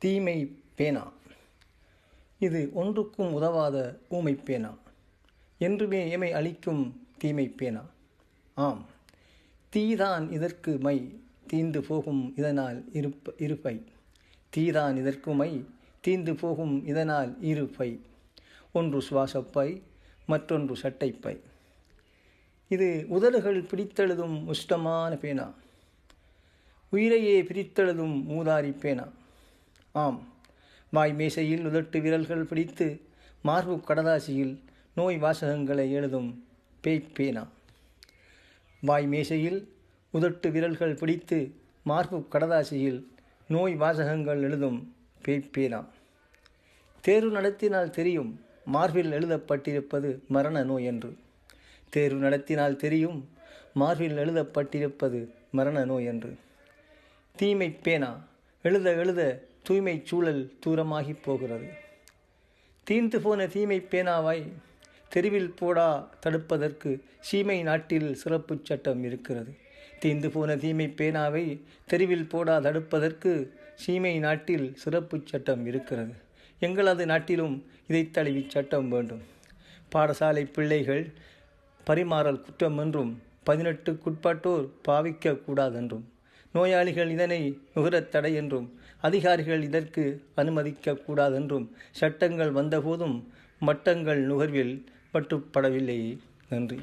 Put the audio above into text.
தீமை பேனா. இது ஒன்றுக்கும் உதவாத ஊமை பேனா. என்றுமே எமை அளிக்கும் தீமை பேனா. ஆம் தீதான் இதற்கு மை தீந்து போகும் இதனால் இருப்ப இருப்பை. தீதான் இதற்கு மை தீந்து போகும் இதனால் இருப்பை. ஒன்று சுவாசப்பை மற்றொன்று சட்டைப்பை. இது உதடுகள் பிடித்தெழுதும் உஷ்டமான பேனா. உயிரையே பிரித்தெழுதும் மூதாரி பேனா. ஆம். வாய் மேசையில் உதட்டு விரல்கள் பிடித்து மார்பு கடதாசியில் நோய் வாசகங்களை எழுதும் பேய் பேனா. வாய் மேசையில் உதட்டு விரல்கள் பிடித்து மார்பு கடதாசியில் நோய் வாசகங்கள் எழுதும் பேய் பேனா. தேர்வு நடத்தினால் தெரியும் மார்பில் எழுதப்பட்டிருப்பது மரண நோய் என்று. தேர்வு நடத்தினால் தெரியும் மார்பில் எழுதப்பட்டிருப்பது மரண நோய் என்று. தீமை பேனா. எழுத எழுத தூய்மை சூழல் தூரமாகி போகிறது. தீர்ந்து போன தீமை பேனாவாய் தெருவில் போடா தடுப்பதற்கு சீமை நாட்டில் சிறப்பு சட்டம் இருக்கிறது. தீர்ந்து போன தீமை பேனாவை தெருவில் போடா தடுப்பதற்கு சீமை நாட்டில் சிறப்பு சட்டம் இருக்கிறது. எங்களது நாட்டிலும் இதை தழுவி சட்டம் வேண்டும். பாடசாலை பிள்ளைகள் பரிமாறல் குற்றம் என்றும் பதினெட்டுக்குட்பட்டோர் பாவிக்கக்கூடாதென்றும் நோயாளிகள் இதனை நுகரத் தடை என்றும் அதிகாரிகள் இதற்கு அனுமதிக்க கூடாதென்றும் சட்டங்கள் வந்தபோதும் மட்டங்கள் நுகர்வில் பட்டுப்படவில்லை. நன்றி.